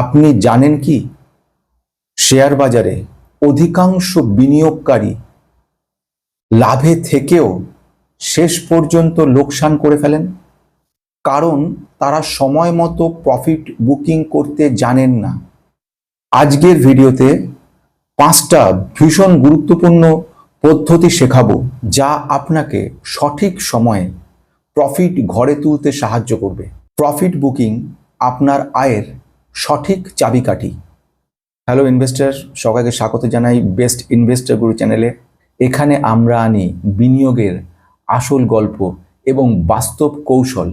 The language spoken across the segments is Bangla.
আপনি জানেন কি? শেয়ার বাজারে অধিকাংশ বিনিয়োগকারী লাভে থেকেও শেষ পর্যন্ত লোকসান করে ফেলেন। কারণ তারা সময় মতো প্রফিট বুকিং করতে জানেন না। আজকের ভিডিওতে পাঁচটা ভীষণ গুরুত্বপূর্ণ পদ্ধতি শেখাবো, যা আপনাকে সঠিক সময়ে প্রফিট ঘরে তুলতে সাহায্য করবে। প্রফিট বুকিং আপনার আয়ের সঠিক চাবিকাঠি। হ্যালো ইনভেস্টার সবাইকে স্বাগত জানাই বেস্ট ইনভেস্টার গুরু চ্যানেলে এখানে আমরা আনি বিনিয়োগের আসল গল্প এবং বাস্তব কৌশল,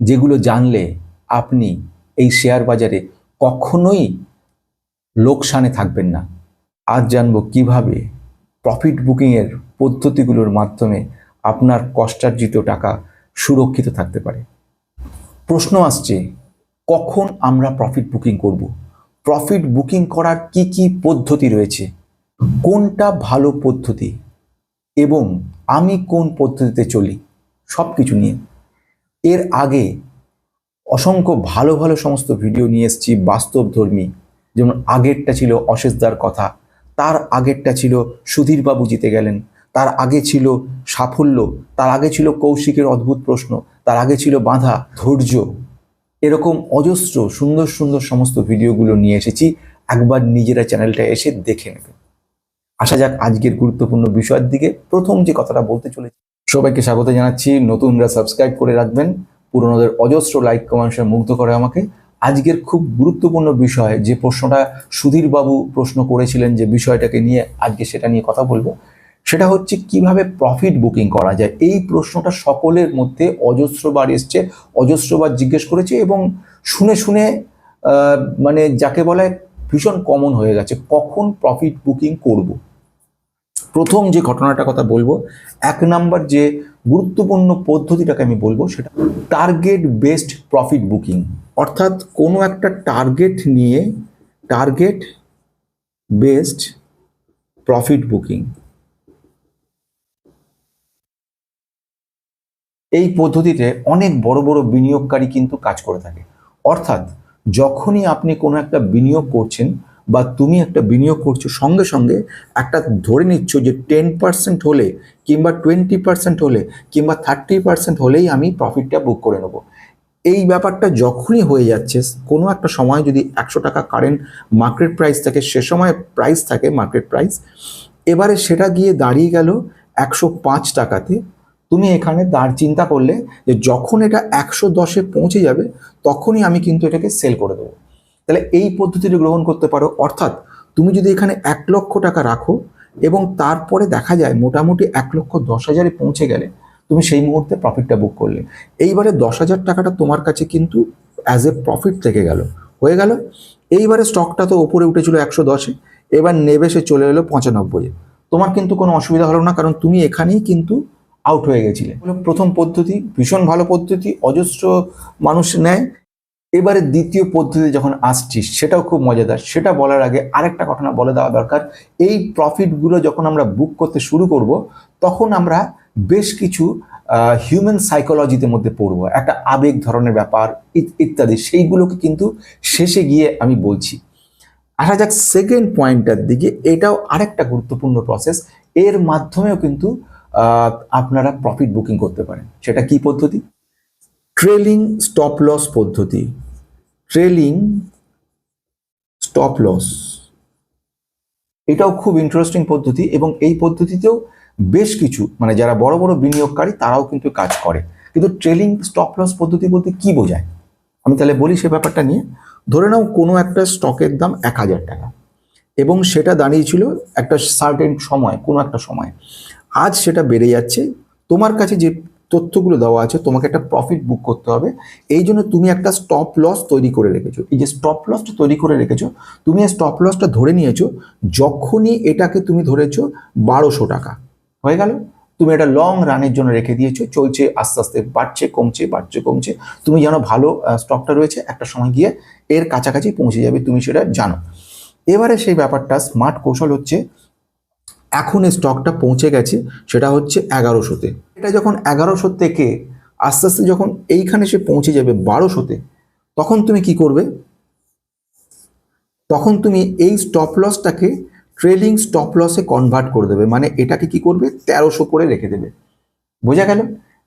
যেগুলো জানলে আপনি এই শেয়ার বাজারে কখনোই লোকসানে থাকবেন না। আজ জানব কীভাবে প্রফিট বুকিংয়ের পদ্ধতিগুলোর মাধ্যমে আপনার কষ্টার্জিত টাকা সুরক্ষিত থাকতে পারে। প্রশ্ন আসছে কখন আমরা প্রফিট বুকিং করব? প্রফিট বুকিং করার কি কি পদ্ধতি রয়েছে? কোনটা ভালো পদ্ধতি? এবং আমি কোন পদ্ধতিতে চলি? সব কিছু নিয়ে। এর আগে অসংখ্য ভালো ভালো সমস্ত ভিডিও নিয়ে এসেছি, বাস্তবধর্মী। যেমন আগেরটা ছিল অশেষদার কথা, তার আগেরটা ছিল সুধীরবাবু জিতে গেলেন, তার আগে ছিল সাফল্য, তার আগে ছিল কৌশিকের অদ্ভুত প্রশ্ন, তার আগে ছিল বাঁধা ধৈর্য। এরকম অজস্র, সুন্দর সুন্দর সমস্ত ভিডিওগুলো নিয়ে এসেছি। একবার নিজেরা চ্যানেলটা এসে দেখে নেবে। আসা যাক আজকের গুরুত্বপূর্ণ বিষয়ের দিকে। প্রথম যে কথাটা বলতে চলেছি, সবাইকে স্বাগত জানাচ্ছি। নতুনরা সাবস্ক্রাইব করে রাখবেন। পুরনোদের অজস্র লাইক কমেন্টসে মুগ্ধ করে আমাকে। আজকের খুব গুরুত্বপূর্ণ বিষয় যে প্রশ্নটা সুধীরবাবু প্রশ্ন করেছিলেন যে বিষয়টাকে নিয়ে আজকে সেটা নিয়ে কথা বলব। সেটা হচ্ছে কীভাবে প্রফিট বুকিং করা যায়? এই প্রশ্নটা সকলের মধ্যে অজস্রবার এসছে অজস্রবার জিজ্ঞেস করেছে এবং শুনে শুনে মানে যাকে বলে ভীষণ কমন হয়ে গেছে, কখন প্রফিট বুকিং করব? প্রথম যে ঘটনাটা কথা বলব, এক নাম্বার যে গুরুত্বপূর্ণ পদ্ধতিটাকে আমি বলব সেটা টার্গেট বেসড প্রফিট বুকিং অর্থাৎ কোনো একটা টার্গেট নিয়ে টার্গেট বেসড প্রফিট বুকিং এই পদ্ধতিতে অনেক বড় বড় বিনিয়োগকারী কিন্তু কাজ করে থাকে। অর্থাৎ যখনই আপনি কোনো একটা বিনিয়োগ করছেন বা তুমি একটা বিনিয়োগ করছ সঙ্গে সঙ্গে একটা ধরে নিচ্ছ যে টেন পার্সেন্ট হলে কিংবা টোয়েন্টি পার্সেন্ট হলে কিংবা থার্টি পার্সেন্ট হলেই আমি প্রফিটটা বুক করে নেব। এই ব্যাপারটা যখনই হয়ে যাচ্ছে, কোনো একটা সময় যদি একশো টাকা কারেন্ট মার্কেট প্রাইস থাকে, সে সময় প্রাইস থাকে মার্কেট প্রাইস এবারে সেটা গিয়ে দাঁড়িয়ে গেল একশো পাঁচ টাকাতে। তুমি এখানে দাঁড় চিন্তা করলে যে যখন এটা একশো দশে পৌঁছে যাবে, তখনই আমি কিন্তু এটাকে সেল করে দেবো। তাহলে এই পদ্ধতিটি গ্রহণ করতে পারো। অর্থাৎ তুমি যদি এখানে এক লক্ষ টাকা রাখো এবং তারপরে দেখা যায় মোটামুটি এক লক্ষ দশ হাজারে পৌঁছে গেলে তুমি সেই মুহূর্তে প্রফিটটা বুক করলে। এইবারে দশ হাজার টাকাটা তোমার কাছে কিন্তু অ্যাজ এ প্রফিট থেকে গেল। হয়ে গেল। এইবারে স্টকটা তো ওপরে উঠেছিল একশো দশে, এবার নেবে সে চলে এলো পঁচানব্বইয়ে তোমার কিন্তু কোনো অসুবিধা হলো না, কারণ তুমি এখানেই কিন্তু আউট হয়ে গেছিলে হলো প্রথম পদ্ধতি, ভীষণ ভালো পদ্ধতি, অজস্র মানুষ নেয়। এবারে দ্বিতীয় পদ্ধতি যখন আসছিস, সেটাও খুব মজাদার। সেটা বলার আগে আরেকটা ঘটনা বলে দেওয়া দরকার। এই প্রফিটগুলো যখন আমরা বুক করতে শুরু করব, তখন আমরা বেশ কিছু হিউম্যান সাইকোলজিতে মধ্যে পড়ব। একটা আবেগ ধরনের ব্যাপার ইত্যাদি। সেইগুলোকে কিন্তু শেষে গিয়ে আমি বলছি। আসা যাক সেকেন্ড পয়েন্টটার দিকে, এটাও আরেকটা গুরুত্বপূর্ণ প্রসেস এর মাধ্যমেও কিন্তু আপনারা প্রফিট বুকিং করতে পারেন। সেটা কি পদ্ধতি? ট্রেলিং স্টপ লস পদ্ধতি। ট্রেলিং স্টপ লস এটাও খুব ইন্টারেস্টিং পদ্ধতি এবং এই পদ্ধতিতেও বেশ কিছু মানে যারা বড় বড় বিনিয়োগকারী তারাও কিন্তু কাজ করে। কিন্তু ট্রেলিং স্টপ লস পদ্ধতি বলতে কি বোঝায়? আমি তাহলে বলি সে ব্যাপারটা নিয়ে। ধরে নাও কোনো একটা স্টকের দাম এক হাজার টাকা এবং সেটা দাঁড়িয়েছিল একটা সার্টেন সময়, কোনো একটা সময়। আজ সেটা বেড়ে যাচ্ছে। তোমার কাছে যে তথ্যগুলো দেওয়া আছে, তোমাকে একটা প্রফিট বুক করতে হবে। এই জন্য তুমি একটা স্টপ লস তৈরি করে রেখেছো। এই যে স্টপ লসটা তৈরি করে রেখেছো, তুমি এই স্টপ লসটা ধরে নিয়েছো, যখনই এটাকে তুমি ধরেছো বারোশো টাকা। হয়ে গেল? তুমি এটা লং রানের জন্য রেখে দিয়েছ, চলছে, আস্তে আস্তে বাড়ছে, কমছে বাড়ছে, কমছে। তুমি জানো ভালো স্টকটা রয়েছে, একটা সময় গিয়ে এর কাছাকাছি পৌঁছে যাবে, তুমি সেটা জানো। এবারে সেই ব্যাপারটা স্মার্ট কৌশল হচ্ছে এখন এই স্টকটা পৌঁছে গেছে, সেটা হচ্ছে এগারোশোতে এটা যখন এগারোশো থেকে আস্তে আস্তে যখন এইখানে সে পৌঁছে যাবে বারোশোতে তখন তুমি কি করবে? তখন তুমি এই স্টপ লসটাকে ট্রেলিং স্টপ লসে কনভার্ট করে দেবে। মানে এটাকে কি করবে? তেরোশো করে রেখে দেবে। বোঝা গেল?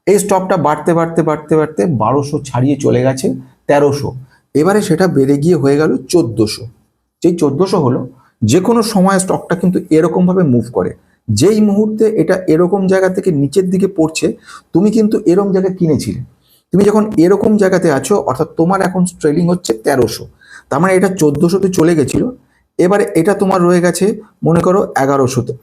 এই স্টকটা বাড়তে বাড়তে বাড়তে বাড়তে বারোশো ছাড়িয়ে চলে গেছে তেরোশো। এবারে সেটা বেড়ে গিয়ে হয়ে গেল চোদ্দোশো। যেই চোদ্দোশো হলো যে কোনো সময় স্টকটা কিন্তু এরকমভাবে মুভ করে। যেই মুহূর্তে এটা এরকম জায়গা থেকে নিচের দিকে পড়ছে, তুমি কিন্তু এরকম জায়গায় কিনেছিলে। তুমি যখন এরকম জায়গাতে আছো, অর্থাৎ তোমার এখন ট্রেলিং হচ্ছে তেরোশো। তার মানে এটা চোদ্দোশোতে চলে গেছিল। এবারে এটা তোমার রয়ে গেছে, মনে করো, এগারোশোতে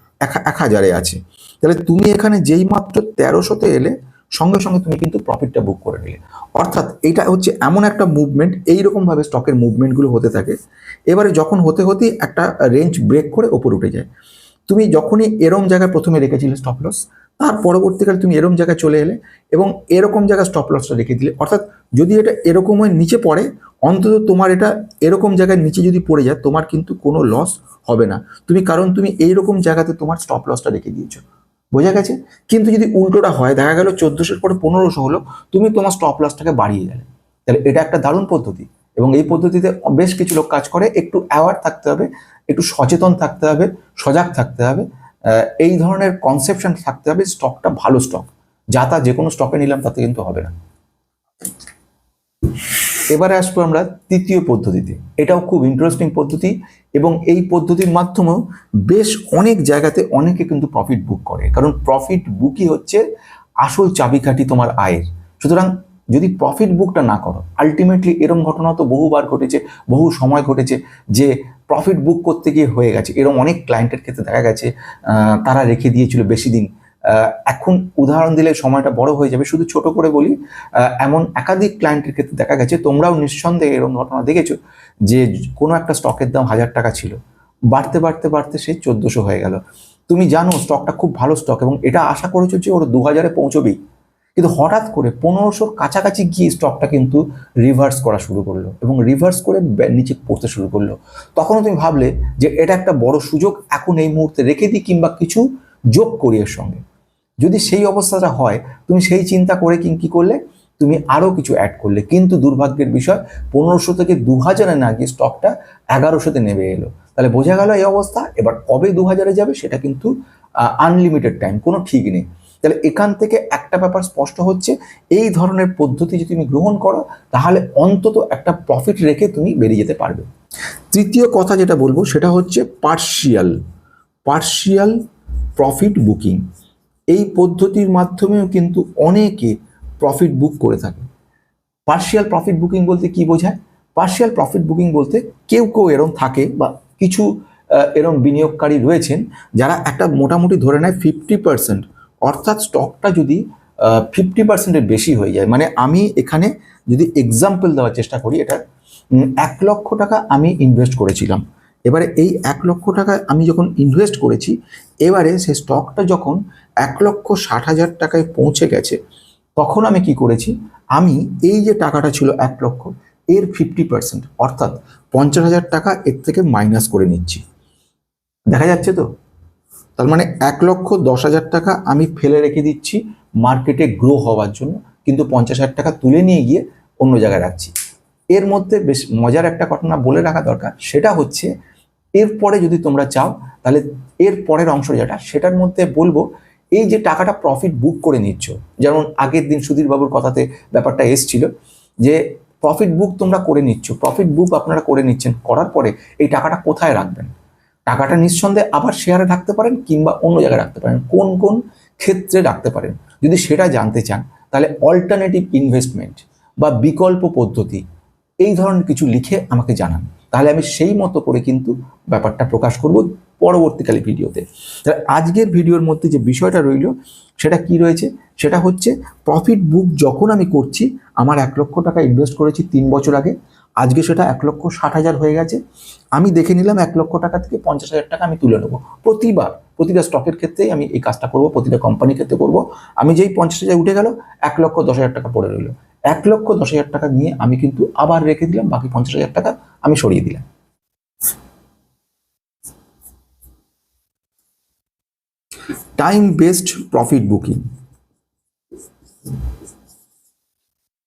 এক হাজারে আছে। তাহলে তুমি এখানে যেই মাত্র তেরোশোতে এলে সঙ্গে সঙ্গে তুমি কিন্তু প্রফিটটা বুক করে নিলে। অর্থাৎ এটা হচ্ছে এমন একটা মুভমেন্ট এইরকমভাবে স্টকের মুভমেন্টগুলো হতে থাকে। এবারে যখন হতে হতেই একটা রেঞ্জ ব্রেক করে ওপর উঠে যায়। তুমি যখনই এরম জায়গায় প্রথমে রেখেছিলে স্টপ লস তার পরবর্তীকালে তুমি এরম জায়গায় চলে এলে এবং এরকম জায়গায় স্টপ লসটা রেখে দিলে, অর্থাৎ যদি এটা এরকম নিচে পড়ে, অন্তত তোমার এটা এরকম জায়গায় নিচে যদি পড়ে যায়, তোমার কিন্তু কোনো লস হবে না। তুমি, কারণ তুমি এইরকম জায়গাতে তোমার স্টপ লসটা রেখে দিয়েছ। বোঝা গেছে? কিন্তু যদি উল্টোটা হয়, দেখা গেল চোদ্দোশোর পরে পনেরোশো হলো, তুমি তোমার স্টপ লসটাকে বাড়িয়ে গেলে। তাহলে এটা একটা দারুণ পদ্ধতি। এবং এই পদ্ধতিতে বেশ কিছু লোক কাজ করে, একটু অ্যাওয়ার থাকতে হবে, একটু সচেতন থাকতে হবে, সজাগ থাকতে হবে এই ধরনের কনসেপশন থাকতে হবে স্টকটা ভালো স্টক যা তা যে কোনো স্টকে নিলাম, তাতে কিন্তু হবে না। এবারে আসব আমরা তৃতীয় পদ্ধতিতে। এটাও খুব ইন্টারেস্টিং পদ্ধতি এবং এই পদ্ধতির মাধ্যমেও বেশ অনেক জায়গাতে অনেকে কিন্তু প্রফিট বুক করে। কারণ প্রফিট বুকই হচ্ছে আসল চাবিকাঠি তোমার আয়ের। সুতরাং যদি প্রফিট বুকটা না করো আলটিমেটলি এরম ঘটনা তো বহুবার ঘটেছে, বহু সময় ঘটেছে যে প্রফিট বুক করতে গিয়ে হয়ে গেছে। এরম অনেক ক্লায়েন্টের ক্ষেত্রে দেখা গেছে তারা রেখে দিয়েছিল বেশি দিন। এখন উদাহরণ দিলে সময়টা বড় হয়ে যাবে। শুধু ছোট করে বলি এমন একাধিক ক্লায়েন্টের ক্ষেত্রে দেখা গেছে, তোমরাও নিঃসন্দেহে এরকম ঘটনা দেখেছ যে কোনো একটা স্টকের দাম হাজার টাকা ছিল। বাড়তে বাড়তে বাড়তে সে চোদ্দোশো হয়ে গেল। তুমি জানো স্টকটা খুব ভালো স্টক এবং এটা আশা করেছ যে ওর দু হাজারে পৌঁছবেই। কিন্তু হঠাৎ করে পনেরোশোর কাছাকাছি গিয়ে স্টকটা কিন্তু রিভার্স করা শুরু করল এবং রিভার্স করে নিচে পড়তে শুরু করল। তখনও তুমি ভাবলে যে এটা একটা বড় সুযোগ, এখন এই মুহূর্তে রেখে দিই কিংবা কিছু যোগ করি এর সঙ্গে। যদি সেই অবস্থাটা হয়, তুমি সেই চিন্তা করে কি করলে? তুমি আরও কিছু অ্যাড করলে। কিন্তু দুর্ভাগ্যের বিষয়, পনেরোশো থেকে দু হাজারে না গিয়ে স্টকটা এগারোশোতে নেমে এলো। তাহলে বোঝা গেল এই অবস্থা। এবার কবে দু হাজারে যাবে সেটা কিন্তু আনলিমিটেড টাইম কোনো ঠিক নেই। তাহলে এখান থেকে একটা ব্যাপার স্পষ্ট হচ্ছে, এই ধরনের পদ্ধতি যদি তুমি গ্রহণ করো, তাহলে অন্তত একটা প্রফিট রেখে তুমি বেরিয়ে যেতে পারবে। তৃতীয় কথা যেটা বলব, সেটা হচ্ছে পার্শিয়াল পার্শিয়াল প্রফিট বুকিং এই পদ্ধতির মাধ্যমেও কিন্তু অনেকে প্রফিট বুক করে থাকে। পার্শিয়াল প্রফিট বুকিং বলতে কি বোঝায়? পার্শিয়াল প্রফিট বুকিং বলতে কেউ কেউ এরম থাকে বা কিছু এরম বিনিয়োগকারী রয়েছেন যারা একটা মোটামুটি ধরে নেয় ফিফটি পার্সেন্ট অর্থাৎ স্টকটা যদি ফিফটি পার্সেন্টের বেশি হয়ে যায় মানে আমি এখানে যদি এক্সাম্পল দেওয়ার চেষ্টা করি, এটা এক লক্ষ টাকা আমি ইনভেস্ট করেছিলাম। এবারে এই এক লক্ষ টাকা আমি যখন ইনভেস্ট করেছি, এবারে সেই স্টকটা যখন এক লক্ষ ষাট হাজার টাকায় পৌঁছে গেছে, তখন আমি কি করেছি? আমি এই যে টাকাটা ছিল এক লক্ষ, এর ফিফটি পার্সেন্ট অর্থাৎ পঞ্চাশ হাজার টাকা এর থেকে মাইনাস করে নিচ্ছি। দেখা যাচ্ছে তো? তার মানে এক লক্ষ দশ হাজার টাকা আমি ফেলে রেখে দিচ্ছি মার্কেটে গ্রো হওয়ার জন্য, কিন্তু পঞ্চাশ হাজার টাকা তুলে নিয়ে গিয়ে অন্য জায়গায় রাখছি। এর মধ্যে বেশ মজার একটা ঘটনা বলে রাখা দরকার, সেটা হচ্ছে এরপরে যদি তোমরা চাও, তাহলে এর পরের অংশ যেটা, সেটার মধ্যে বলব, এই যে টাকাটা প্রফিট বুক করে নিচ্ছ, যেমন আগের দিন সুধীরবাবুর কথাতে ব্যাপারটা এসছিল, যে প্রফিট বুক তোমরা করে নিচ্ছ প্রফিট বুক আপনারা করে নিচ্ছেন, করার পরে এই টাকাটা কোথায় রাখবেন? টাকাটা নিঃসন্দেহে আবার শেয়ারে রাখতে পারেন কিংবা অন্য জায়গায় রাখতে পারেন। কোন কোন ক্ষেত্রে রাখতে পারেন? যদি সেটা জানতে চান, তাহলে অল্টারনেটিভ ইনভেস্টমেন্ট বা বিকল্প পদ্ধতি এই ধরনের কিছু লিখে আমাকে জানান। তাহলে আমি সেই মতো করে কিন্তু ব্যাপারটা প্রকাশ করব পরবর্তীকালে ভিডিওতে। তাহলে আজকের ভিডিওর মধ্যে যে বিষয়টা রইল, সেটা কি রয়েছে? সেটা হচ্ছে প্রফিট বুক যখন আমি করছি, আমার এক লক্ষ টাকা ইনভেস্ট করেছি তিন বছর আগে আজকে সেটা এক লক্ষ ষাট হাজার হয়ে গেছে। আমি দেখে নিলাম এক লক্ষ টাকা থেকে পঞ্চাশ হাজার টাকা আমি তুলে নেব। প্রতিবার, প্রতিটা স্টকের ক্ষেত্রেই আমি এই কাজটা করব, প্রতিটা কোম্পানির ক্ষেত্রে করব। আমি যেই পঞ্চাশ হাজার উঠে গেল, এক লক্ষ দশ হাজার টাকা পড়ে রইল। এক লক্ষ দশ হাজার টাকা নিয়ে আমি কিন্তু আবার রেখে দিলাম, বাকি পঞ্চাশ হাজার টাকা আমি সরিয়ে দিলাম। Time based profit booking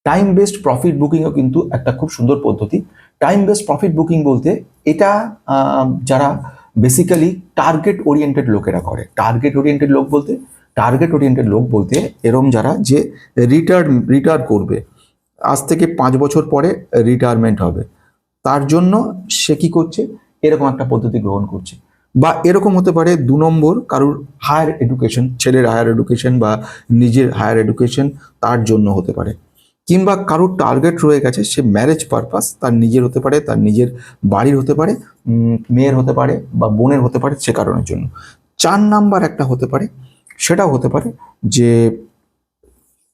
time based profit বুকিংও কিন্তু একটা খুব সুন্দর পদ্ধতি। টাইম বেসড প্রফিট বুকিং বলতে এটা যারা বেসিক্যালি টার্গেট ওরিয়েন্টেড লোকেরা করে। টার্গেট ওরিয়েন্টেড লোক বলতে টার্গেট ওরিয়েন্টেড লোক বলতে এরম যারা যে রিটায়ার রিটায়ার করবে। আজ থেকে পাঁচ বছর পরে রিটায়ারমেন্ট হবে। তার জন্য সে কি করছে? এরকম একটা পদ্ধতি গ্রহণ করছে। বা এরকম হতে পারে দু নম্বর কারোর হায়ার এডুকেশন ছেলের হায়ার এডুকেশন বা নিজের হায়ার এডুকেশন তার জন্য হতে পারে। কিংবা কারোর টার্গেট রয়ে গেছে, সে ম্যারেজ পারপাস তার নিজের হতে পারে, তার নিজের বাড়ির হতে পারে মেয়ের হতে পারে বা বোনের হতে পারে সে কারণের জন্য। চার নাম্বার একটা হতে পারে, সেটাও হতে পারে যে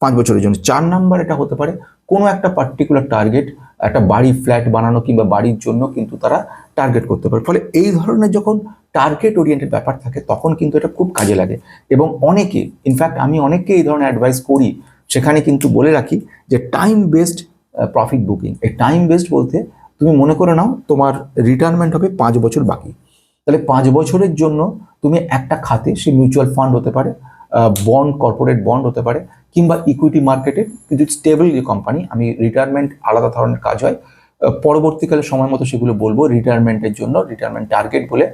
পাঁচ বছরের জন্য। চার নাম্বার এটা হতে পারে কোনো একটা পার্টিকুলার টার্গেট একটা বাড়ি ফ্ল্যাট বানানো কিংবা বাড়ির জন্য কিন্তু তারা টার্গেট করতে পারে। ফলে এই ধরনের যখন টার্গেট ওরিয়েন্টেড ব্যাপার থাকে, তখন কিন্তু এটা খুব কাজে লাগে। এবং অনেকে ইনফ্যাক্ট আমি অনেককে এই ধরনের অ্যাডভাইস করি সেখানে কিন্তু বলে রাখি যে টাইম বেসড প্রফিট বুকিং এই টাইম বেসড বলতে তুমি মনে করে নাও তোমার রিটায়ারমেন্ট হবে পাঁচ বছর বাকি। তাহলে পাঁচ বছরের জন্য তুমি একটা খাতে সে মিউচুয়াল ফান্ড হতে পারে বন্ড কর্পোরেট বন্ড হতে পারে, কিংবা ইকুইটি মার্কেটে কিন্তু স্টেবল যে কোম্পানি আমি রিটায়ারমেন্ট আলাদা ধরনের কাজ হয় পরবর্তীকালে সময় মতো সেগুলো বলব। রিটায়ারমেন্টের জন্য রিটায়ারমেন্ট টার্গেট বলে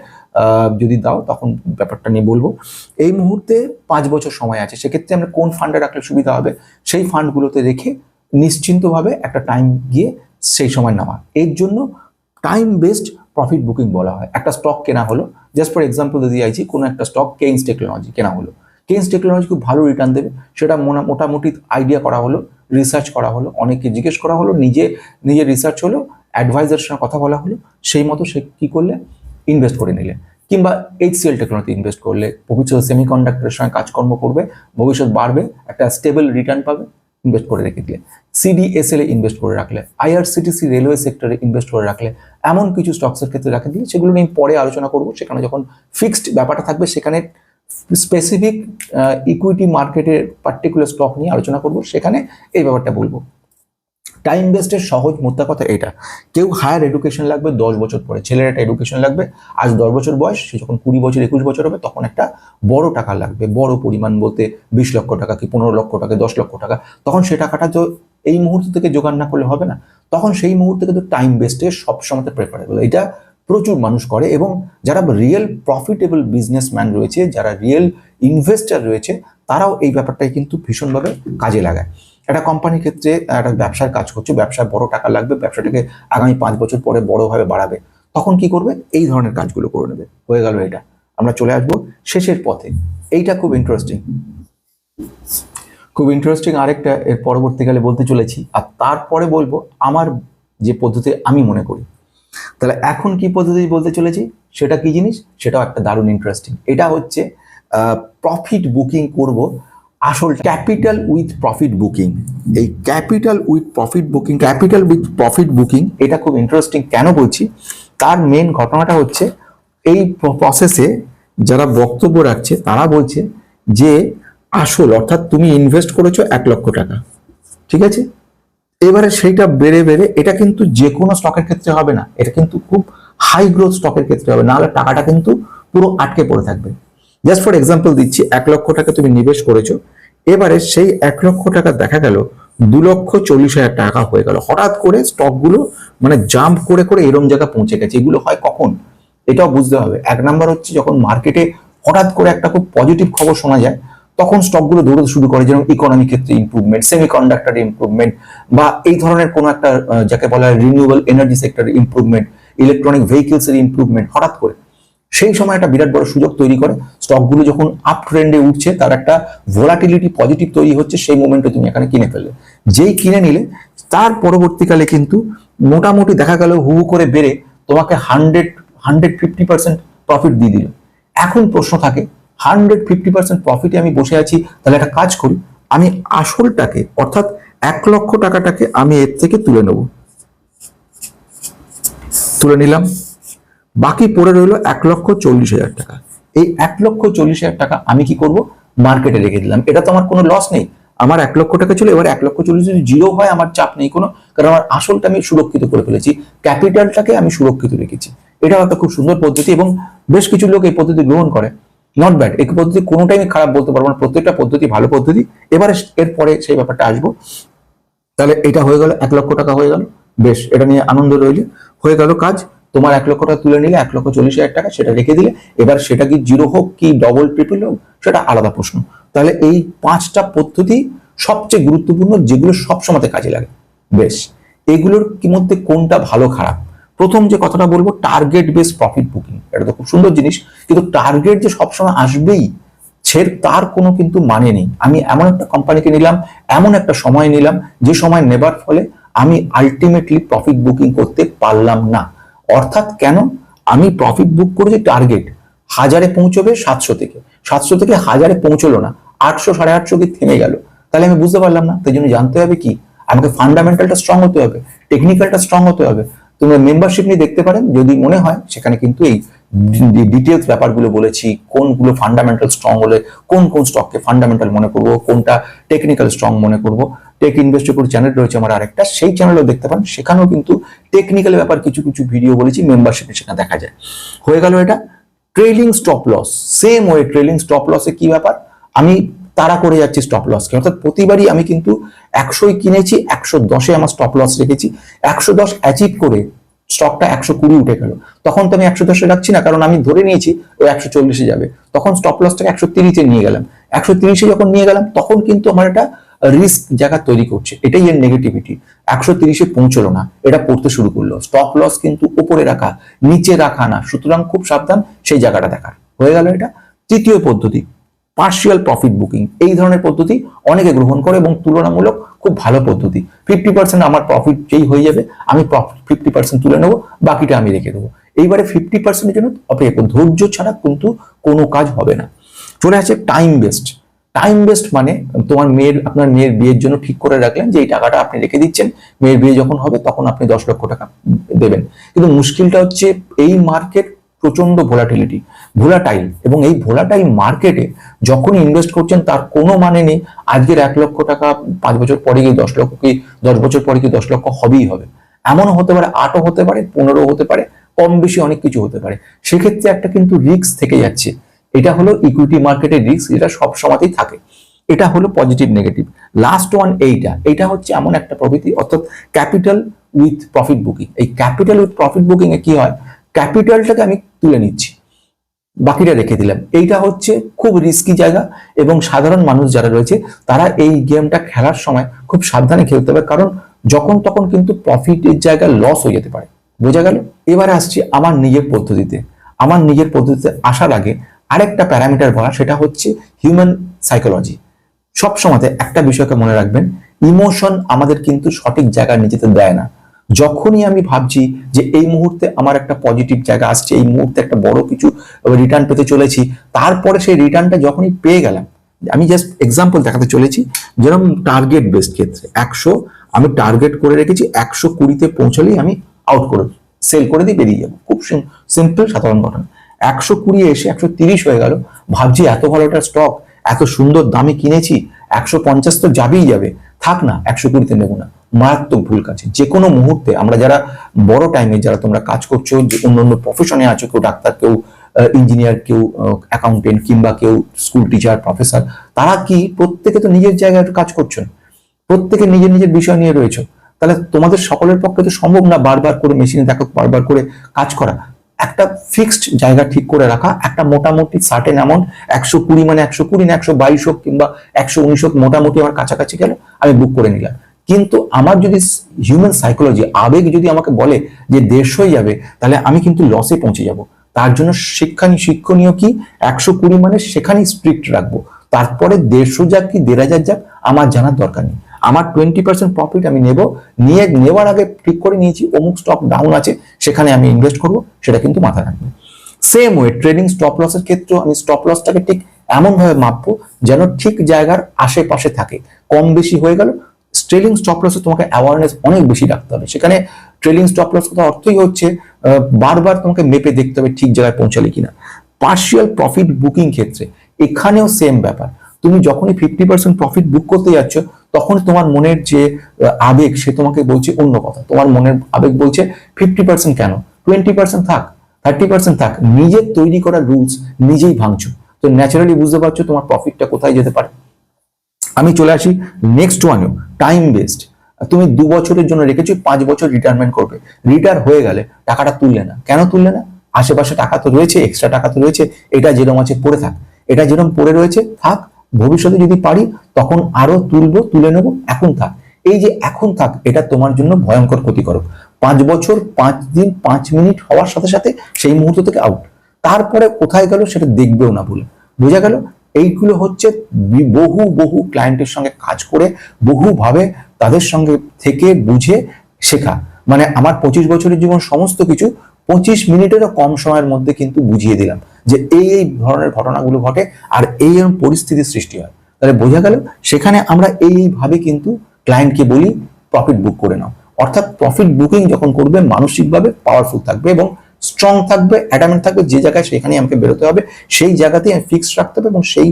যদি দাও, তখন ব্যাপারটা নিয়ে বলব। এই মুহূর্তে পাঁচ বছর সময় আছে। সেক্ষেত্রে আমরা কোন ফান্ডে রাখলে সুবিধা হবে? সেই ফান্ডগুলোতে রেখে নিশ্চিন্তভাবে একটা টাইম গিয়ে সেই সময় নামা। এর জন্য টাইম বেসড প্রফিট বুকিং বলা হয়। একটা স্টক কেনা হলো। জাস্ট ফর এক্সাম্পল যদি আইছি, কোনো একটা স্টক কেইন্স টেকনোলজি কেনা হলো। কেইন্স টেকনোলজি খুব ভালো রিটার্ন দেবে। সেটা মোটামুটি আইডিয়া করা হলো। রিসার্চ করা হলো, অনেককে জিজ্ঞেস করা হলো, নিজে নিজে রিসার্চ হলো অ্যাডভাইজারের সঙ্গে কথা বলা হলো, সেই মতো সে কী করলে? ইনভেস্ট করে নিলে। কিংবা এইচসিএল টেকনোলজি ইনভেস্ট করলে, ভবিষ্যতে সেমিকন্ডাক্টরের সঙ্গে কাজকর্ম করবে, ভবিষ্যৎ বাড়বে, একটা স্টেবল রিটার্ন পাবে ইনভেস্ট করে রেখে দিলে। সিডিএসএল এ ইনভেস্ট করে রাখলে আইআরসিটিসি রেলওয়ে সেক্টরে ইনভেস্ট করে রাখলে, এমন কিছু স্টকসের ক্ষেত্রে রাখে দিলে, সেগুলো নিয়ে পরে আলোচনা করব। সেখানে যখন ফিক্সড ব্যাপারটা থাকবে, সেখানে স্পেসিফিক ইকুইটি মার্কেটের পার্টিকুলার স্টক নিয়ে আলোচনা করব। সেখানে এই ব্যাপারটা বলব। টাইম বেস্টের সহজ মোদ্দা কথা এটা। কেউ হায়ার এডুকেশন লাগবে, দশ বছর পরে। ছেলের একটা এডুকেশন লাগবে, আজ দশ বছর বয়স, সে যখন কুড়ি বছর, একুশ বছর হবে, তখন একটা বড় টাকা লাগবে। বড় পরিমাণ বলতে বিশ লক্ষ টাকা কি পনেরো লক্ষ টাকা, দশ লক্ষ টাকা। তখন সে টাকাটা তো এই মুহূর্ত থেকে জোগাড় না করলে হবে না। তখন সেই মুহূর্তে কিন্তু টাইম বেস্টে সবসময় প্রেফারেবল এটা প্রচুর মানুষ করে এবং যারা রিয়েল প্রফিটেবল বিজনেসম্যান রয়েছে, যারা রিয়েল ইনভেস্টার রয়েছে, তারাও এই ব্যাপারটাই কিন্তু ভীষণভাবে কাজে লাগায়। একটা কোম্পানির ক্ষেত্রে একটা ব্যবসার কাজ করছে, ব্যবসায় বড় টাকা লাগবে, ব্যবসাটাকে আগামী পাঁচ বছর পরে বড়ভাবে বাড়াবে। তখন কি করবে? এই ধরনের কাজগুলো করে নেবে। হয়ে গেল এটা। আমরা চলে আসব শেষের পথে। এইটা খুব ইন্টারেস্টিং খুব ইন্টারেস্টিং আরেকটা, এর পরবর্তীকালে বলতে চলেছি, আর তারপরে বলব, আমার যে পদ্ধতি আমি মনে করি তাহলে এখন কি পদ্ধতি বলতে চলেছি? সেটা কি জিনিস? সেটাও একটা দারুণ ইন্টারেস্টিং এটা হচ্ছে প্রফিট বুকিং করব আসল ক্যাপিটাল উইথ প্রফিট বুকিং এই capital with profit booking capital with profit booking এটা খুব ইন্টারেস্টিং কেন বলছি? তার মেন ঘটনাটা হচ্ছে, এই প্রসেসে যারা বক্তব্য রাখছে, তারা বলছে যে আসল, অর্থাৎ তুমি ইনভেস্ট করেছ এক লক্ষ টাকা। ঠিক আছে? এবারে সেইটা বেড়ে বেড়ে এটা কিন্তু যে কোনো স্টকের ক্ষেত্রে হবে না। এটা কিন্তু খুব হাই গ্রোথ স্টকের ক্ষেত্রে হবে। নাহলে টাকাটা কিন্তু পুরো আটকে পড়ে থাকবে। জাস্ট ফর এক্সাম্পল দিচ্ছি, এক লক্ষ টাকা তুমি নিবেশ করেছ। এবারে সেই এক লক্ষ টাকা দেখা গেল, দু লক্ষ চল্লিশ হাজার টাকা হয়ে গেল। হঠাৎ করে স্টকগুলো মানে জাম্প করে করে এরম জায়গা পৌঁছে গেছে। এগুলো হয় কখন? এটাও বুঝতে হবে। এক নাম্বার হচ্ছে যখন মার্কেটে হঠাৎ করে একটা খুব পজিটিভ খবর শোনা যায় তখন স্টকগুলো দৌড়তে শুরু করে যেমন ইকোনমি ক্ষেত্রে ইম্প্রুভমেন্ট সেমিকন্ডাক্টর ইম্প্রুভমেন্ট বা এই ধরনের কোনো একটা যাকে বলা হয় renewable energy sector improvement electronic ভেহিকেলসের improvement হঠাৎ করে। সেই সময় একটা বিরাট বড় সুযোগ তৈরি করে স্টকগুলো যখন আপ ট্রেন্ডে উঠছে, তার একটা ভোলাটিলিটি পজিটিভ তৈরি হচ্ছে, সেই মোমেন্টে তুমি এখানে কিনে ফেললে। যেই কিনে নিলে, তার পরবর্তীকালে কিন্তু মোটামুটি দেখা গেল হু করে বেড়ে তোমাকে hundred hundred fifty percent profit দিয়ে দিল। এখন প্রশ্ন থাকে হান্ড্রেড ফিফটি পার্সেন্ট প্রফিটে আমি বসে আছি, তাহলে একটা কাজ করি। আমি আসলটাকে, অর্থাৎ এক লক্ষ টাকাটাকে আমি এর থেকে তুলে নেব। তুলে নিলাম। বাকি পড়ে রইল এক লক্ষ চল্লিশ হাজার টাকা। এই এক লক্ষ চল্লিশ হাজার টাকা আমি কি করব? মার্কেটে রেখে দিলাম। এটা তো আমার কোনো লস নেই। আমার এক লক্ষ টাকা ছিল, এবার এক লক্ষ চল্লিশ যদি জিরো হয়, আমার চাপ নেই কোনো, কারণ আমার আসলটা আমি সুরক্ষিত করে ফেলেছি। ক্যাপিটালটাকে আমি সুরক্ষিত রেখেছি। এটাও একটা খুব সুন্দর পদ্ধতি এবং বেশ কিছু লোক এই পদ্ধতি গ্রহণ করে। নট ব্যাড এই পদ্ধতি কোনোটাই আমি খারাপ বলতে পারব না। প্রত্যেকটা পদ্ধতি ভালো পদ্ধতি। এবারে এরপরে সেই ব্যাপারটা আসব। তাহলে এটা হয়ে গেল, এক লক্ষ টাকা হয়ে গেল। বেশ, এটা নিয়ে আনন্দ রইলে। হয়ে গেল কাজ। তোমার এক লক্ষ টাকা তুলে নিলে, এক লক্ষ চল্লিশ হাজার টাকা সেটা রেখে দিলে। এবার সেটা কি জিরো হোক কি ডবল ট্রিপল হোক, সেটা আলাদা প্রশ্ন। তাহলে এই পাঁচটা পদ্ধতি সবচেয়ে গুরুত্বপূর্ণ, যেগুলো সবসময়তে কাজে লাগে। বেশ, এগুলোর মধ্যে কোনটা ভালো খারাপ? প্রথম যে কথাটা বলব টার্গেট বেস প্রফিট বুকিং এটা তো খুব সুন্দর জিনিস। কিন্তু টার্গেট যে সবসময় আসবেই সে তার কোনো কিন্তু মানে নেই। আমি এমন একটা কোম্পানিকে নিলাম, এমন একটা সময় নিলাম, যে সময় নেবার ফলে আমি আলটিমেটলি প্রফিট বুকিং করতে পারলাম না। অর্থাৎ কেন? আমি প্রফিট বুক করেছি টার্গেট হাজারে পৌঁছবে সাতশো থেকে। সাতশো থেকে হাজারে পৌঁছলো না। আটশো, সাড়ে আটশো কি থেমে গেল? তাহলে আমি বুঝতে পারলাম না। তাই জন্য জানতে হবে কি? আমাকে ফান্ডামেন্টালটা স্ট্রং হতে হবে। টেকনিক্যালটা স্ট্রং হতে হবে। তোমরা মেম্বারশিপ নিয়ে দেখতে পারেন, যদি মনে হয়, সেখানে কিন্তু এই ডিটেলস ব্যাপারগুলো বলেছি, কোনগুলো ফান্ডামেন্টাল স্ট্রং হলে কোন কোন স্টককে ফান্ডামেন্টাল মনে করব, কোনটা টেকনিক্যাল স্ট্রং মনে করব। টেক করে চ্যানেল রয়েছে আমার আরেকটা, সেই চ্যানেলও দেখতে পান, সেখানেও কিন্তু টেকনিক্যাল ব্যাপার কিছু কিছু ভিডিও বলেছি মেম্বারশিপে সেখানে দেখা যায়। হয়ে গেল এটা trailing stop loss same way trailing stop লসে কি ব্যাপার? আমি তারা করে যাচ্ছি স্টপ লসকে অর্থাৎ প্রতিবারই আমি কিন্তু একশোই কিনেছি, একশো দশে আমার স্টপ লস রেখেছি। একশো দশ অ্যাচিভ করে স্টকটা একশো কুড়ি উঠে গেল। তখন তো আমি একশো দশে রাখছি না, কারণ আমি ধরে নিয়েছি ও একশো চল্লিশে যাবে। তখন স্টপ লসটাকে একশো তিরিশে নিয়ে গেলাম। একশো তিরিশে যখন নিয়ে গেলাম, তখন কিন্তু আমার একটা রিস্ক জায়গা তৈরি করছে। এটাই এর নেগেটিভিটি একশো তিরিশে পৌঁছলো না। এটা পড়তে শুরু করল। স্টপ লস কিন্তু উপরে রাখা, নিচে রাখা না। সুতরাং খুব সাবধান সেই জায়গাটা দেখার। হয়ে গেল এটা। তৃতীয় পদ্ধতি। পার্শিয়াল প্রফিট বুকিং এই ধরনের পদ্ধতি অনেকে গ্রহণ করে এবং তুলনামূলক খুব ভালো পদ্ধতি। ফিফটি পার্সেন্ট আমার প্রফিট যেই হয়ে যাবে, আমি ফিফটি পার্সেন্ট তুলে নেব, বাকিটা আমি রেখে দেবো। এইবারে ফিফটি পার্সেন্টের জন্য অপেক্ষা করুন। ধৈর্য ছাড়া কিন্তু কোনো কাজ হবে না। চলে আসে টাইম বেস্ট টাইম বেস্ট মানে তোমার মেয়ের, আপনার মেয়ের বিয়ের জন্য ঠিক করে রাখলেন যে এই টাকাটা আপনি রেখে দিচ্ছেন, মেয়ের বিয়ে যখন হবে তখন আপনি দশ লক্ষ টাকা দেবেন। কিন্তু মুশকিলটা হচ্ছে এই মার্কেট প্রচণ্ড ভোলাটিলিটি ভোলাটাইল এবং এই ভোলাটাইল মার্কেটে যখন ইনভেস্ট করছেন, তার কোনো মানে নেই, আজকের এক লক্ষ টাকা, পাঁচ বছর পরে গিয়ে দশ লক্ষ কি, দশ বছর পরে কি দশ লক্ষ হবেই হবে। এমনও হতে পারে, আটও হতে পারে পনেরো হতে পারে, কম বেশি অনেক কিছু হতে পারে। সেক্ষেত্রে একটা কিন্তু রিস্ক থেকে যাচ্ছে। এটা হলো ইকুইটি মার্কেটের রিস্ক যেটা সব সময়তেই থাকে। এটা হলো পজিটিভ নেগেটিভ লাস্ট ওয়ান এইটা এইটা হচ্ছে এমন একটা প্রবৃত্তি, অর্থাৎ ক্যাপিটাল উইথ প্রফিট বুকিং এই ক্যাপিটাল উইথ প্রফিট বুকিং এ কি হয়? ক্যাপিটালটাকে আমি তুলে নিচ্ছি। বাকিটা রেখে দিলাম। এইটা হচ্ছে খুব রিস্কি জায়গা এবং সাধারণ মানুষ যারা রয়েছে, তারা এই গেমটা খেলার সময় খুব সাবধানে খেলতে হবে। কারণ যখন তখন কিন্তু প্রফিটের জায়গায় লস হয়ে যেতে পারে। বোঝা গেল? এবারে আসছি আমার নিজের পদ্ধতিতে। আমার নিজের পদ্ধতিতে আসার আগে আরেকটা প্যারামিটার বলা, সেটা হচ্ছে হিউম্যান সাইকোলজি সব সময়তে একটা বিষয়কে মনে রাখবেন ইমোশন আমাদের কিন্তু সঠিক জায়গায় নিয়ে যেতে দেয় না। যখনই আমি ভাবছি যে এই মুহূর্তে আমার একটা পজিটিভ জায়গা আসছে, এই মুহূর্তে একটা বড় কিছু রিটার্ন পেতে চলেছি, তারপরে সেই রিটার্নটা যখনই পেয়ে গেলাম, আমি জাস্ট এক্সাম্পল দেখাতে চলেছি, যেরকম টার্গেট বেসড ক্ষেত্রে, একশো, আমি টার্গেট করে রেখেছি, একশো কুড়িতে পৌঁছালেই আমি আউট করে সেল করে দিয়ে বেরিয়ে যাব। খুব সিম্পল সাধারণ ঘটনা। একশো কুড়ি এসে একশো তিরিশ হয়ে গেল, ভাবছি এত ভালো একটা স্টক এত সুন্দর দামে কিনেছি, একশো পঞ্চাশ তো যাবেই যাবে থাক না, একশো কুড়িতে নেব না। মারাত্মক ভুল কাছে যে কোনো মুহূর্তে আমরা যারা বড় টাইমে যারা তোমরা কাজ করছ, যে অন্য অন্য প্রফেশনে আছো, কেউ ডাক্তার, কেউ ইঞ্জিনিয়ার কেউ অ্যাকাউন্টেন্ট কিংবা কেউ স্কুল টিচার প্রফেসর তারা কি প্রত্যেকে তো নিজের জায়গায় কাজ করছেন প্রত্যেকে নিজের নিজের বিষয় নিয়ে রয়েছে। তাহলে তোমাদের সকলের পক্ষে তো সম্ভব না বারবার করে মেশিনে দেখো, বারবার করে কাজ করা। একটা ফিক্সড জায়গা ঠিক করে রাখা, একটা মোটামুটি সার্টেন অ্যামাউন্ট একশো কুড়ি মানে একশো কুড়ি না একশো বাইশ হোক কিংবা একশো উনিশ হোক, মোটামুটি আমার কাছাকাছি গেলে আমি বুক করে নিলাম। কিন্তু আমার যদি হিউম্যান সাইকোলজি আবেগ যদি আমাকে বলে যে দেড়শোই যাবে, তাহলে আমি কিন্তু লসে পৌঁছে যাব। তার জন্য শিক্ষা শিক্ষণীয় কি? একশো কুড়ি মানে সেখানেই স্ট্রিক্ট রাখব। তারপরে দেড়শো যাক কি, দেড় হাজার যাক, আমার জানার দরকার নেই। আমার টোয়েন্টি পার্সেন্ট প্রফিট আমি নেব। নিয়ে, নেওয়ার আগে ঠিক করে নিয়েছি, অমুক স্টক ডাউন আছে, সেখানে আমি ইনভেস্ট করব, সেটা কিন্তু মাথায় রাখবে। সেম ওয়ে ট্রেডিং স্টপ লসের ক্ষেত্রেও আমি স্টপ লসটাকে ঠিক এমনভাবে মাপবো, যেন ঠিক জায়গার আশেপাশে থাকে। কম বেশি হয়ে গেল ট্রেলিং স্টপ লসে তোমাকে অ্যাওয়ারনেস অনেক বেশি রাখতে হবে। সেখানে ট্রেলিং স্টপ লস কথা অর্থই হচ্ছে বারবার তোমাকে মেপে দেখতে হবে ঠিক জায়গায় পৌঁছালে কিনা। পার্শিয়াল প্রফিট বুকিং ক্ষেত্রে, এখানেও সেম ব্যাপার। তুমি যখনই ফিফটি পার্সেন্ট প্রফিট বুক করতে যাচ্ছ, তখন তোমার মনের যে আবেগ, সে তোমাকে বলছে অন্য কথা। তোমার মনের আবেগ বলছে ফিফটি পার্সেন্ট কেন? টোয়েন্টি পার্সেন্ট থাক থার্টি পার্সেন্ট থাক নিজের তৈরি করা রুলস নিজেই ভাঙছো। তো ন্যাচারালি বুঝতে পারছ তোমার প্রফিটটা কোথায় যেতে পারে। আমি চলে আসি নেক্সট ওয়ানেও টাইম বেসড তুমি দু বছরের জন্য রেখেছো, পাঁচ বছর রিটায়ারমেন্ট করবে। রিটায়ার হয়ে গেলে টাকাটা তুললে না। কেন তুললে না? আশেপাশে টাকা তো রয়েছে এক্সট্রা টাকা তো রয়েছে, এটা যেরকম আছে পড়ে থাক। এটা যেরকম পড়ে রয়েছে, থাক। ভবিষ্যতে যদি পারি, তখন আরও তুলবো, তুলে নেব, এখন থাক। এই যে এখন থাক, এটা তোমার জন্য ভয়ঙ্কর ক্ষতিকারক। পাঁচ বছর, পাঁচ দিন, পাঁচ মিনিট হওয়ার সাথে সাথে সেই মুহূর্ত থেকে আউট তারপরে কোথায় গেল সেটা দেখবেও না বলে বোঝা গেল? এইগুলো হচ্ছে বহু বহু ক্লায়েন্টের সঙ্গে কাজ করে, বহুভাবে তাদের সঙ্গে থেকে বুঝে শেখা। মানে আমার পঁচিশ বছরের জীবন সমস্ত কিছু পঁচিশ মিনিটেরও কম সময়ের মধ্যে কিন্তু বুঝিয়ে দিলাম। যে এই এই ধরনের ঘটনাগুলো ঘটে আর এই পরিস্থিতির সৃষ্টি হয়। তাহলে বোঝা গেল সেখানে আমরা এই এইভাবে কিন্তু ক্লায়েন্টকে বলি প্রফিট বুক করে নাও। অর্থাৎ প্রফিট বুকিং যখন করবে মানসিকভাবে পাওয়ারফুল থাকবে এবং স্ট্রং থাকবে অ্যাটামেন্ট থাকবে, যে জায়গায় সেখানে আমাকে বেরোতে হবে, সেই জায়গাতেই আমি ফিক্সড রাখতে হবে এবং সেই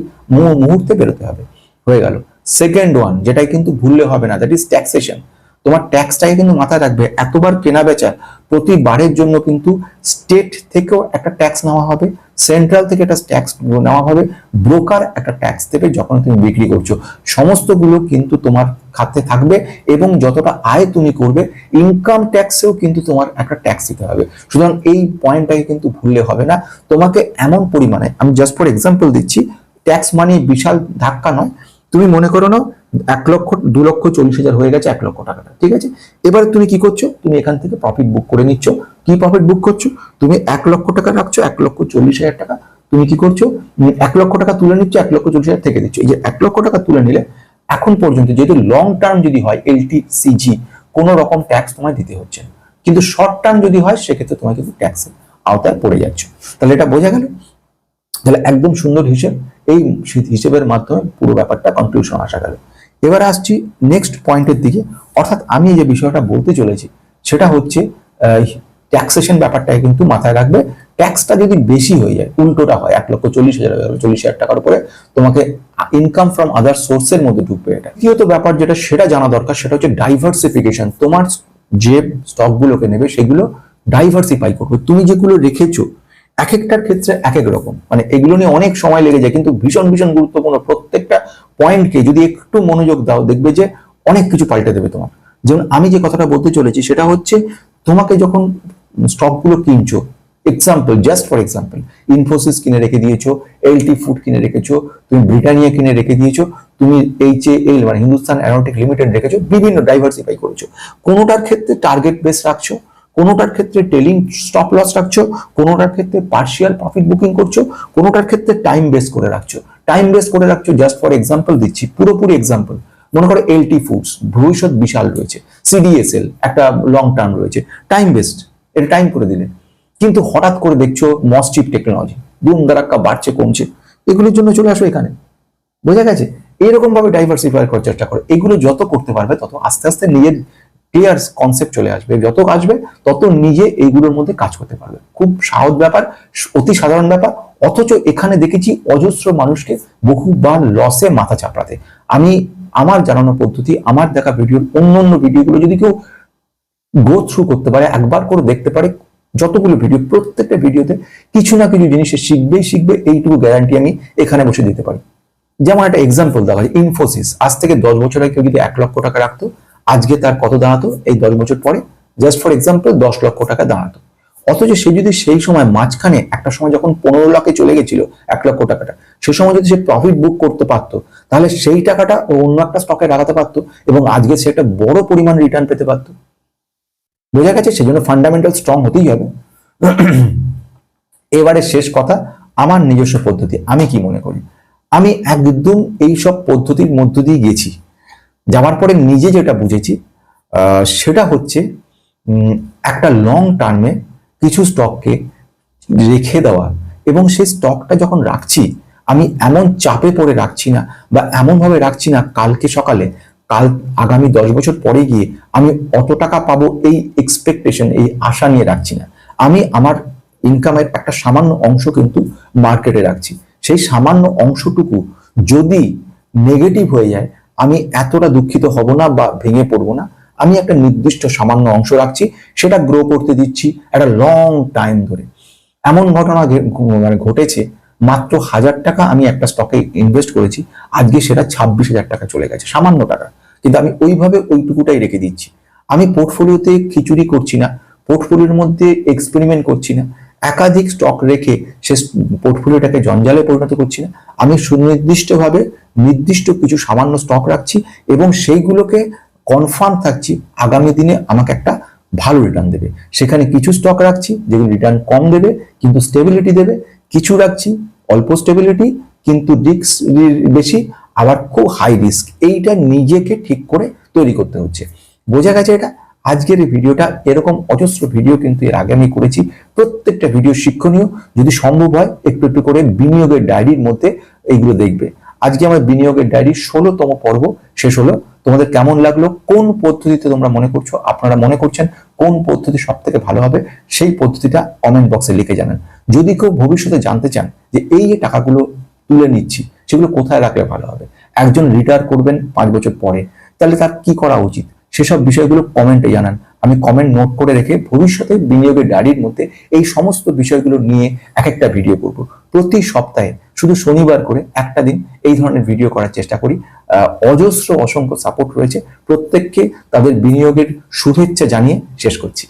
মুহূর্তে বেরোতে হবে। হয়ে গেল। সেকেন্ড ওয়ান যেটাই কিন্তু ভুললে হবে না দ্যাট ইজ ট্যাক্সেশন তোমার ট্যাক্সটাকে কিন্তু মাথায় রাখবে। এতবার কেনা বেচা প্রতিবারের জন্য কিন্তু স্টেট থেকেও একটা ট্যাক্স নেওয়া হবে সেন্ট্রাল থেকে একটা ট্যাক্স নেওয়া হবে ব্রোকার একটা ট্যাক্স দেবে যখন তুমি বিক্রি করছ। সমস্তগুলো কিন্তু তোমার খাতে থাকবে এবং যতটা আয় তুমি করবে ইনকাম ট্যাক্সেও কিন্তু তোমার একটা ট্যাক্স দিতে হবে। সুতরাং এই পয়েন্টটাকে কিন্তু ভুললে হবে না। তোমাকে এমন পরিমাণে, আমি জাস্ট ফর এক্সাম্পল দিচ্ছি ট্যাক্স মানে বিশাল ধাক্কা নয় তুমি মনে করো না, এক লক্ষ, দু লক্ষ চল্লিশ হাজার হয়ে গেছে এক লক্ষ টাকাটা, ঠিক আছে? এবারে তুমি কি করছ? তুমি এখান থেকে প্রফিট বুক করে নিচ্ছ। কি প্রফিট বুক করছ? তুমি এক লক্ষ টাকা রাখছো, এক লক্ষ চল্লিশ হাজার টাকা। তুমি কি করছ? এক লক্ষ টাকা তুলে নিচ্ছ, এক লক্ষ চল্লিশ হাজার থেকে দিচ্ছ। এই যে এক লক্ষ টাকা তুলে নিলে এখন পর্যন্ত যেহেতু লং টার্ম যদি হয় এলটি সিজি কোনো রকম ট্যাক্স তোমায় দিতে হচ্ছে না। কিন্তু শর্ট টার্ম যদি হয়, সেক্ষেত্রে তোমায় কিন্তু ট্যাক্সের আওতায় পড়ে যাচ্ছ। তাহলে এটা বোঝা গেল? তাহলে একদম সুন্দর হিসেব। এই হিসেবের মাধ্যমে পুরো ব্যাপারটা কনক্লুশন আসা গেল। এবার আসছি নেক্সট পয়েন্টের দিকে। অর্থাৎ আমি যে বিষয়টা বলতে চলেছি, সেটা হচ্ছে ট্যাক্সেশন ব্যাপারটাকে কিন্তু মাথায় রাখবে। ট্যাক্সটা যদি বেশি হয়ে যায়, উল্টোটা হয়, এক লক্ষ চল্লিশ হাজার চল্লিশ হাজার টাকার উপরে তোমাকে ইনকাম ফ্রম আদার সোর্সের মধ্যে ঢুকবে এটা। দ্বিতীয়ত ব্যাপার যেটা, সেটা জানা দরকার, সেটা হচ্ছে ডাইভার্সিফিকেশন তোমার যে স্টকগুলোকে নেবে, সেগুলো ডাইভার্সিফাই করবে। তুমি যেগুলো রেখেছো এক একটার ক্ষেত্রে এক এক রকম। মানে এগুলো নিয়ে অনেক সময় লেগে যায়, কিন্তু ভীষণ ভীষণ গুরুত্বপূর্ণ প্রত্যেকটা পয়েন্টকে যদি একটু মনোযোগ দাও, দেখবে যে অনেক কিছু পাল্টে দেবে তোমার। যেমন আমি যে কথাটা বলতে চলেছি, সেটা হচ্ছে তোমাকে যখন স্টকগুলো কিনছো example just for example Infosys কিনে রেখে দিয়েছ এলটি ফুড কিনে রেখেছো, তুমি ব্রিটানিয়া কিনে রেখে দিয়েছ, তুমি এইচ এল মানে হিন্দুস্তান অ্যারোটিক লিমিটেড রেখেছো, বিভিন্ন ডাইভার্সিফাই করেছ। কোনোটার ক্ষেত্রে টার্গেট বেস রাখছো কোনোটার ক্ষেত্রে টেলিং স্টপ লস রাখছো, কোনোটার ক্ষেত্রে পার্শিয়াল প্রফিট বুকিং করছ, কোনোটার ক্ষেত্রে টাইম বেস করে রাখছো। টাইম বেস করে রাখছো জাস্ট ফর এক্সাম্পল দিচ্ছি, পুরোপুরি এক্সাম্পল মনে করো এলটি ফুডস ভবিষ্যৎ বিশাল রয়েছে। সিডিএসএল একটা লং টার্ম রয়েছে। টাইম বেসড এটা টাইম করে দিলে। কিন্তু হঠাৎ করে দেখছ মসচিপ টেকনোলজি দুম দারাক্কা বাড়ছে, কমছে। এগুলোর জন্য চলে আসো এখানে। বোঝা গেছে? এরকম ভাবে ডাইভার্সিফাই করার চেষ্টা করো। এগুলো যত করতে পারবে, তত আস্তে আস্তে নিজের ক্লিয়ার কনসেপ্ট চলে আসবে। যত আসবে তত নিজে এইগুলোর মধ্যে কাজ করতে পারবে। খুব সহজ ব্যাপার, অতি সাধারণ ব্যাপার। অথচ এখানে দেখেছি অজস্র মানুষকে বহুবার লসে মাথা চাপড়াতে। আমি আমার জানানো পদ্ধতি, আমার দেখা ভিডিওর অন্য অন্য ভিডিওগুলো যদি কেউ গো থ্রু করতে পারে, একবার করে দেখতে পারে, যতগুলো ভিডিও, প্রত্যেকটা ভিডিওতে কিছু না কিছু জিনিসে শিখবেই শিখবে, এইটুকু গ্যারান্টি আমি এখানে বসে দিতে পারি। যেমন একটা এক্সাম্পল দেওয়া হয় ইনফোসিস আজ থেকে দশ বছর আগে কেউ যদি এক লক্ষ টাকা রাখতো আজকে তার কত দাঁড়াতো এই দশ বছর পরে? জাস্ট ফর এক্সাম্পল দশ লক্ষ টাকা দাঁড়াতো। অথচ সে যদি সেই সময় মাঝখানে একটা সময় যখন পনেরো লাখে চলে গেছিল, এক লক্ষ টাকাটা, সে সময় যদি সে প্রফিট বুক করতে পারতো, তাহলে সেই টাকাটা ও অন্য একটা স্টকে লাগাতে পারতো এবং আজকে সে একটা বড় পরিমাণ রিটার্ন পেতে পারতো। বোঝা গেছে সেজন্য ফান্ডামেন্টাল স্ট্রং হতেই হবে। এবারে শেষ কথা, আমার নিজস্ব পদ্ধতি। আমি কি মনে করি? আমি একদম এইসব পদ্ধতির মধ্য দিয়ে গেছি। যাওয়ার পরে নিজে যেটা বুঝেছি সেটা হচ্ছে একটা লং টার্মে কিছু স্টককে রেখে দেওয়া এবং সেই স্টকটা যখন রাখছি, আমি এমন চাপে পড়ে রাখছি না বা এমন ভাবে রাখছি না কালকে সকালে, কাল আগামী দশ বছর পরে গিয়ে আমি অত টাকা পাবো এই এক্সপেকটেশন এই আশা নিয়ে রাখছি না। আমি আমার ইনকামের একটা সামান্য অংশ কিন্তু মার্কেটে রাখছি। সেই সামান্য অংশটুকু যদি নেগেটিভ হয়ে যায় আমি এতটা দুঃখিত হব না বা ভেঙে পড়ব না। আমি একটা নির্দিষ্ট সামান্য অংশ রাখছি, সেটা গ্রো করতে দিচ্ছি একটা লং টাইম ধরে। এমন ঘটনা মানে ঘটেছে, মাত্র হাজার টাকা আমি একটা স্টকে ইনভেস্ট করেছি, আজকে সেটা ছাব্বিশ হাজার টাকা চলে গেছে, সামান্য টাকা। কিন্তু আমি ওইভাবে ওইটুকুটাই রেখে দিচ্ছি। আমি পোর্টফোলিওতে খিচুড়ি করছি না পোর্টফোলিওর মধ্যে এক্সপেরিমেন্ট করছি না। একাধিক স্টক রেখে সে পোর্টফোলিওটাকে জঞ্জালে পরিণত করছি না। আমি সুনির্দিষ্টভাবে নির্দিষ্ট কিছু সামান্য স্টক রাখছি এবং সেইগুলোকে কনফার্ম থাকছি, আগামী দিনে আমাকে একটা ভালো রিটার্ন দেবে। সেখানে কিছু স্টক রাখছি, যেগুলো রিটার্ন কম দেবে, কিন্তু স্টেবিলিটি দেবে। কিছু রাখছি, অল্প স্টেবিলিটি কিন্তু রিস্ক বেশি, আবার খুব হাই রিস্ক এইটা নিজেকে ঠিক করে তৈরি করতে হচ্ছে। বোঝা গেছে এটা? আজকের এই ভিডিওটা এরকম অজস্র ভিডিও কিন্তু এর আগে আমি করেছি। প্রত্যেকটা ভিডিও শিক্ষণীয়। যদি সম্ভব হয়, একটু একটু করে বিনিয়োগের ডায়েরির মধ্যে এইগুলো দেখবে। আজকে আমার বিনিয়োগের ডায়েরির ষোলোতম পর্ব। শেষ হলো। তোমাদের কেমন লাগল? কোন পদ্ধতিতে তোমরা মনে করছ? আপনারা মনে করছেন কোন পদ্ধতি সব থেকে ভালো হবে? সেই পদ্ধতিটা কমেন্ট বক্সে লিখে জানান। যদি কেউ ভবিষ্যতে জানতে চান যে এই যে টাকাগুলো তুলে নিচ্ছি, সেগুলো কোথায় রাখলে ভালো হবে? একজন রিটায়ার করবেন পাঁচ বছর পরে। তাহলে তার কি করা উচিত? সেসব বিষয়গুলো কমেন্টে জানান। আমি কমেন্ট নোট করে রেখে ভবিষ্যতে বিনিয়োগের ডায়েরির মধ্যে এই সমস্ত বিষয়গুলো নিয়ে এক একটা ভিডিও করব। প্রতি সপ্তাহে শুধু শনিবার করে একটা দিন এই ধরনের ভিডিও করার চেষ্টা করি। অজস্র অসংখ্য সাপোর্ট রয়েছে। প্রত্যেককে তাদের বিনিয়োগের শুভেচ্ছা জানিয়ে শেষ করছি।